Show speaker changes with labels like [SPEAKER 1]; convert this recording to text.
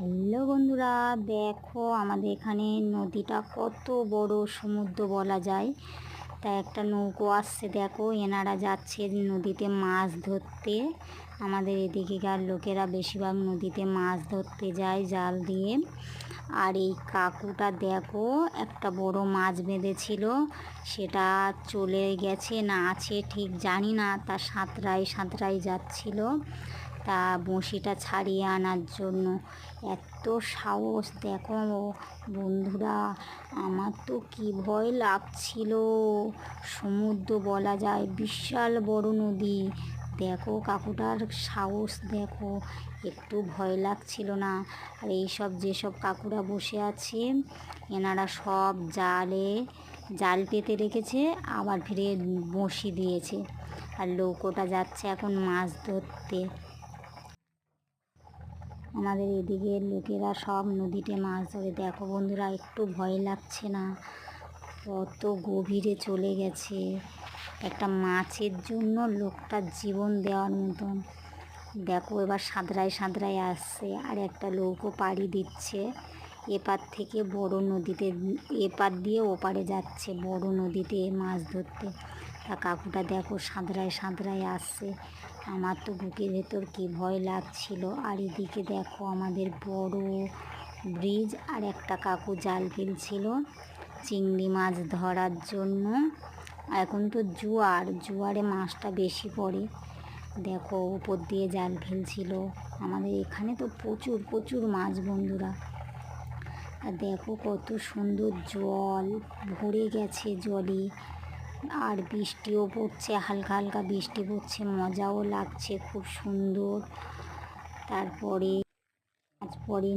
[SPEAKER 1] Hello বন্ধুরা, দেখো আমাদের এখানে নদীটা কত বড় সমুদ্র বলা যায়। তা একটা নৌকো আসছে, দেখো এনারা যাচ্ছে নদীতে মাছ ধরতে। আমাদের এদিকেকার লোকেরা বেশিরভাগ নদীতে মাছ ধরতে যায় জাল দিয়ে। আর এই কাকুটা, দেখো একটা বড় মাছ বেঁধেছিল, সেটা চলে গেছে না আছে ঠিক জানি না, তা সাঁতরাই সাঁতরাই যাচ্ছিল। তা বঁড়শিটা ছাড়িয়ে আনার জন্য। এত সাহস, দেখো বন্ধুরা, আমার তো কী ভয় লাগছিল। সমুদ্র বলা যায় বিশাল বড় নদী। দেখো কাকুটার সাহস, দেখো, একটু ভয় লাগছিল না। আর এইসব যেসব কাকুরা বসে আছে, এনারা সব জালে, জাল পেতে রেখেছে, আবার ফিরে বঁড়শি দিয়েছে। আর নৌকোটা যাচ্ছে এখন মাছ ধরতে। আমাদের এদিকে লোকেরা সব নদীতে মাছ ধরে। দেখো বন্ধুরা, একটু ভয় লাগছে না। কত গভীরে চলে গেছে। একটা মাছের জন্য লোকটার জীবন দেওয়ার মতন। দেখো এবার সাঁতরায় সাঁতরায় আসছে আর একটা লোকও পাড়ি দিচ্ছে। এপার থেকে বড় নদীতে, এপার দিয়ে ওপারে যাচ্ছে বড় নদীতে মাছ ধরতে। তা কাকুটা দেখো সাঁতরায় সাঁতরায় আসছে। আমার তো বুকের ভেতর কী ভয় লাগছিল। আর এদিকে দেখো আমাদের বড় ব্রিজ আর একটা কাকু জাল ফেলছিল চিংড়ি মাছ ধরার জন্য। এখন তো জোয়ার, জোয়ারে মাছটা বেশি পড়ে। দেখো উপর দিয়ে জাল ফেলছিল। আমাদের এখানে তো প্রচুর প্রচুর মাছ বন্ধুরা। আর দেখো কত সুন্দর জল ভরে গেছে জলে। আর বৃষ্টিও পড়ছে হালকা হালকা বৃষ্টি পড়ছে মজাও লাগছে খুব সুন্দর। তারপরে আজ পরে